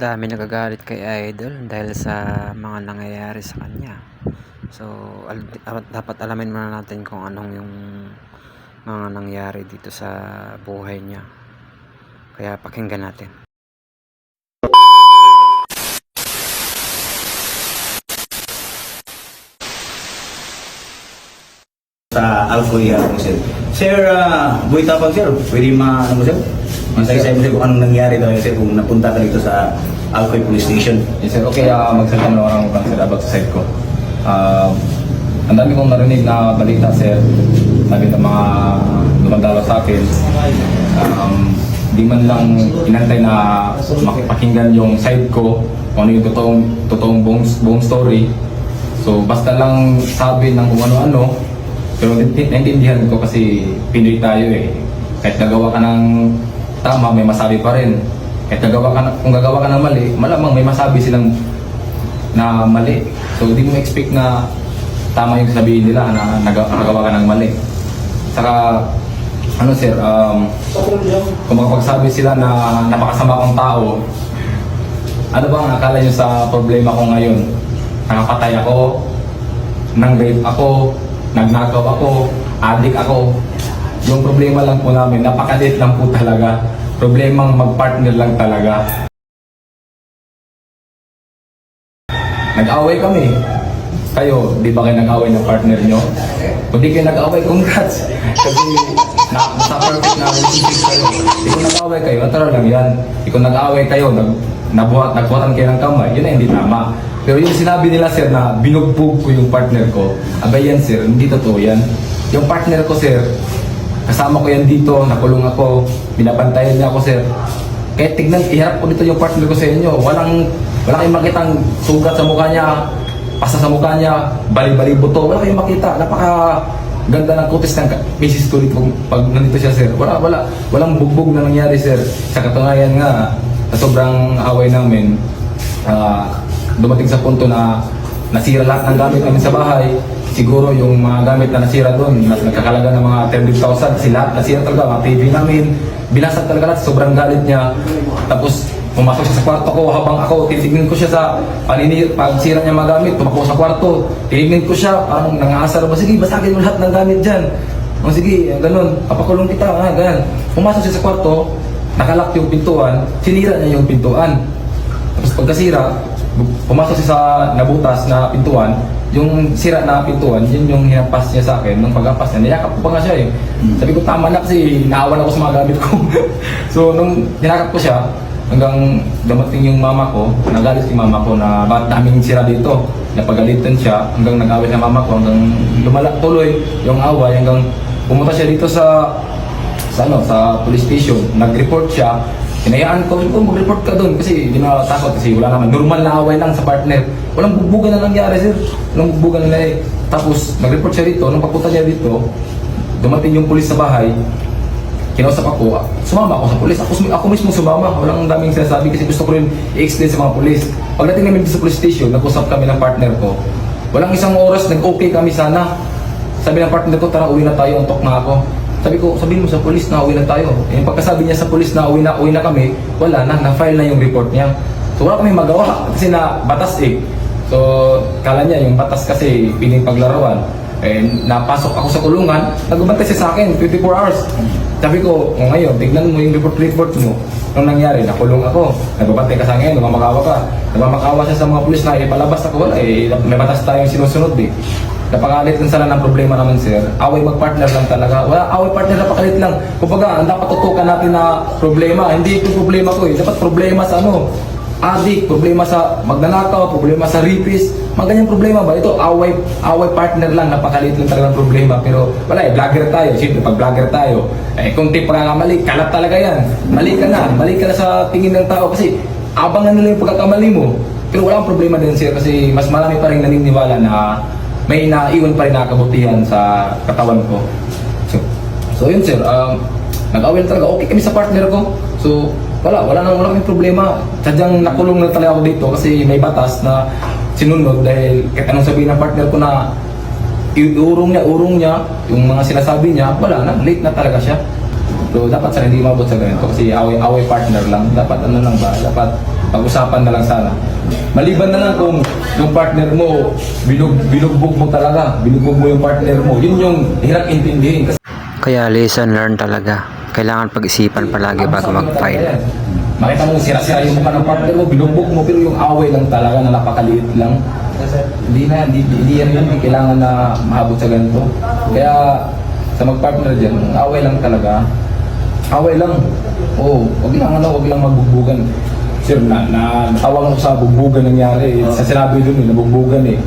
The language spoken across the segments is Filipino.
dami nagagalit kay Idol dahil sa mga nangyayari sa kanya. So, al- dapat, alamin muna natin kung anong yung mga nangyari dito sa buhay niya. Kaya pakinggan natin. sa Alcoy uh, sir. Sir, uh, buhay tapang sir, pwede ma, ano mo sir? Masaya mo sir kung anong nangyari daw sir kung napunta ka dito sa Alcoy Police Station. Yes, sir. Okay, uh, magsalita na ako ng sir about sa side ko. Uh, ang dami kong narinig na balita, sir. Sabi ng mga dumadalo sa akin. Um, di man lang inantay na makipakinggan yung side ko kung ano yung totoong, totoong buong, buong story. So, basta lang sabi ng kung ano-ano. Pero nainti- naintindihan ko kasi Pinoy tayo eh. Kahit nagawa ka ng tama, may masabi pa rin. Kahit nagawa ka, na- kung gagawa ka ng mali, malamang may masabi silang na mali. So, hindi mo expect na tama yung sabihin nila na naga- nagawa ka ng mali. Saka, ano sir, um, kung makapagsabi sila na napakasama kong tao, ano bang akala nyo sa problema ko ngayon? Nakapatay ako, nang rape ako, nagnakaw ako, adik ako. Yung problema lang po namin, napakalit lang po talaga. Problemang mag-partner lang talaga. Nag-away kami. Kayo, di ba kayo nag-away ng partner nyo? Kung di kayo nag-away, congrats. Kasi na, nasa perfect na relationship kayo. Kung nag-away kayo, atara lang yan. Kung nag-away kayo, nag, nabuhat, nagbuhatan kayo ng kamay, yun ay hindi tama. Pero yung sinabi nila sir na binugbog ko yung partner ko, abay yan sir, hindi totoo yan. Yung partner ko sir, kasama ko yan dito, nakulong ako, binabantayan niya ako sir. Kaya tignan, iharap ko dito yung partner ko sa inyo. Walang, wala kayong makitang sugat sa mukha niya, pasa sa mukha niya, bali-bali buto. Wala kayong makita. Napaka ganda ng kutis ng misis ko dito pag nandito siya, sir. Wala, wala. Walang bugbog na nangyari, sir. Sa katunayan nga, sa sobrang away namin, ah, dumating sa punto na nasira lahat ng gamit namin sa bahay. Siguro yung mga gamit na nasira doon, na nagkakalaga ng mga 30,000 kasi nasira talaga, mga TV namin. Binasag talaga lahat, sobrang galit niya. Tapos pumasok siya sa kwarto ko habang ako, titignan ko siya sa paninir, pagsira niya mga gamit, tumakbo sa kwarto. Tinignan ko siya, parang nangasar ba, sige, basagin mo lahat ng gamit dyan. O sige, ganun, papakulong kita, ha, ganun. Pumasok siya sa kwarto, nakalak yung pintuan, sinira niya yung pintuan. Tapos pagkasira, pumasok siya sa nabutas na pintuan, yung sira na pintuan, yun yung hinampas niya sa akin. Nung paghampas niya, niyakap ko pa nga siya eh. Sabi ko, tama na kasi naawan ako sa mga gamit ko. so, nung ninakap ko siya, hanggang dumating yung mama ko, nagalit yung mama ko na bakit daming sira dito. Napagalitan siya, hanggang nag-away sa mama ko, hanggang lumala tuloy yung away, hanggang pumunta siya dito sa sa ano, sa police station, nag-report siya. Hinayaan ko, ko mag-report ka doon kasi hindi na takot kasi wala naman. Normal na away lang sa partner. Walang bugbugan na nangyari, sir. Walang bugbugan na eh. Tapos, nag-report siya dito. Nung papunta niya dito, dumating yung pulis sa bahay. Kinausap ako, sumama ako sa pulis. Ako, ako mismo sumama. Walang daming sinasabi kasi gusto ko rin i-explain sa mga pulis. Pagdating namin sa police station, nag-usap kami ng partner ko. Walang isang oras, nag-okay kami sana. Sabi ng partner ko, tara uwi na tayo, antok na ako. Sabi ko, sabihin mo sa polis na uwi na tayo. Eh, pagkasabi niya sa polis na uwi na, uwi na kami, wala na, na-file na yung report niya. So wala kami magawa kasi na batas eh. So kala niya yung batas kasi piling paglarawan. Eh, napasok ako sa kulungan, nagbabantay siya sa akin, 24 hours. Sabi ko, o ngayon, tignan mo yung report report mo. Nung nangyari, nakulong ako. Nagbabantay ka sa akin, namamakawa ka. Namamakawa siya sa mga pulis na ipalabas ako. Wala eh, may batas tayong sinusunod eh. Napakalit lang sana ng problema naman sir. Away mag-partner lang talaga. Wala, away partner napakalit lang. Kumbaga, ang dapat tutukan natin na problema. Hindi ito problema ko eh. Dapat problema sa ano, adik, problema sa magnanakaw, problema sa rapist. Mga ganyang problema ba? Ito, away, away partner lang. Napakalit lang talaga ng problema. Pero wala eh, vlogger tayo. Siyempre, pag vlogger tayo, eh, kung di pagkakamali, kalat talaga yan. Mali ka na. Mali ka na sa tingin ng tao kasi abangan nila yung pagkakamali mo. Pero walang problema din sir kasi mas marami pa rin naniniwala na may naiwan pa rin na kabutihan sa katawan ko. So, so yun sir, um, nag-away na talaga. Okay kami sa partner ko. So, wala, wala nang wala kaming problema. Sadyang nakulong na talaga ako dito kasi may batas na sinunod dahil kahit anong sabihin ng partner ko na iurong niya, urong niya, yung mga sinasabi niya, wala na, late na talaga siya. So dapat sana hindi umabot sa ganito kasi away away partner lang. Dapat ano lang ba? Dapat pag-usapan na lang sana. Maliban na lang kung yung partner mo binug binugbog mo talaga, binugbog mo yung partner mo. Yun yung hirap intindihin kasi Kaya lesson learned talaga. Kailangan pag-isipan palagi bago mag-file. Makita mo sira-sira yung mukha ng partner mo, binugbog mo, pero yung away lang talaga na napakaliit lang. Hindi na, hindi, hindi yan yun, kailangan na mahabot sa ganito. Kaya sa mag-partner dyan, away lang talaga. Away lang. Oo, wag lang ano, wag lang magbugbugan. Sir, na, na tawag ako sa bugbugan nangyari. Sa sinabi dun eh, eh.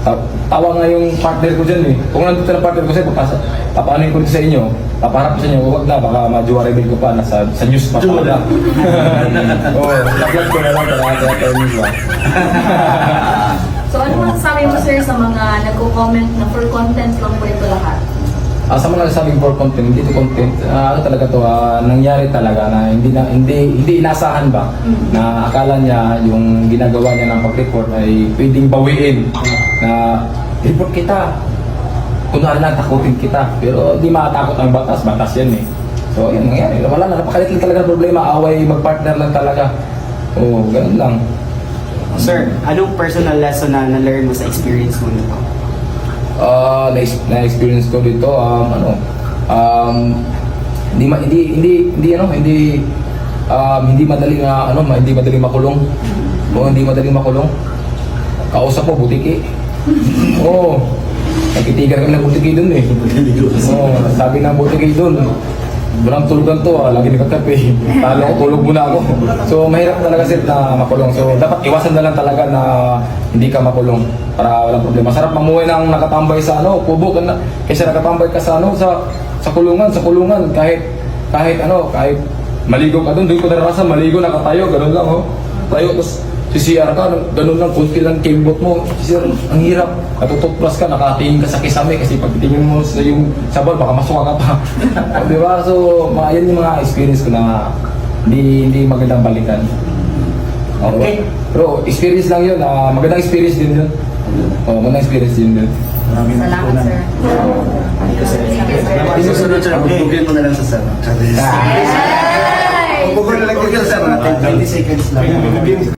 Tawa nga yung partner ko dyan eh. Kung nandito na partner ko sa'yo, papasa, papaanoin ko dito sa inyo, papaharap ko sa inyo, huwag na, baka majuwa rebel ko pa, nasa sa news pa pa na. Oo, nag-vlog ko na lang, kaya kaya news ba. So ano masasabi mo sir sa mga nagko-comment na for content lang po ito lahat? Ah, sa mga nasabing for content, hindi to content, ah, ano talaga to, ah, nangyari talaga na hindi na hindi hindi inasahan ba na akala niya yung ginagawa niya ng pag-report ay pwedeng bawiin na report kita. Kunwari lang takutin kita, pero di matakot ang batas, batas yan eh. So, yun nangyari. Wala na, napakalit lang talaga ng problema, away, mag-partner lang talaga. Oo, ganun lang. Sir, anong personal lesson na na-learn mo sa experience mo nito? Ah, na, na-experience ko dito um ano um hindi ma, hindi hindi hindi ano hindi um, hindi madali na ano ma- hindi madali makulong o hindi madali makulong kausap ko butiki oo nagtitigan kami ng butiki dun eh oo sabi ng butiki dun Walang tulugan to, ah. lagi nagkakape. Talo ko, tulog muna ako. So, mahirap talaga sir na makulong. So, dapat iwasan na lang talaga na hindi ka makulong para walang problema. Sarap mamuhay ng nakatambay sa ano, kubo ka na. Kaysa nakatambay ka sa ano, sa sa kulungan, sa kulungan. Kahit, kahit ano, kahit maligo ka doon, doon ko naranasan, maligo, nakatayo, ganun lang, oh. Tayo, tapos CCR ka, ganun lang, kunti lang kimbot mo. CCR, ang hirap. Natutuplas ka, nakatingin ka sa kisame kasi pag tingin mo sa yung sabon, baka masuka ka pa. Di ba? So, mga, yan yung mga experience ko na hindi, hindi magandang balikan. Okay. Pero experience lang yun, ah, magandang experience din yun. Oh, magandang experience din yun. Salamat sir. Yung susunod, sir, bubugin mo na lang sa sir. Ay! Bubugin na lang dito, sir. 20 seconds lang.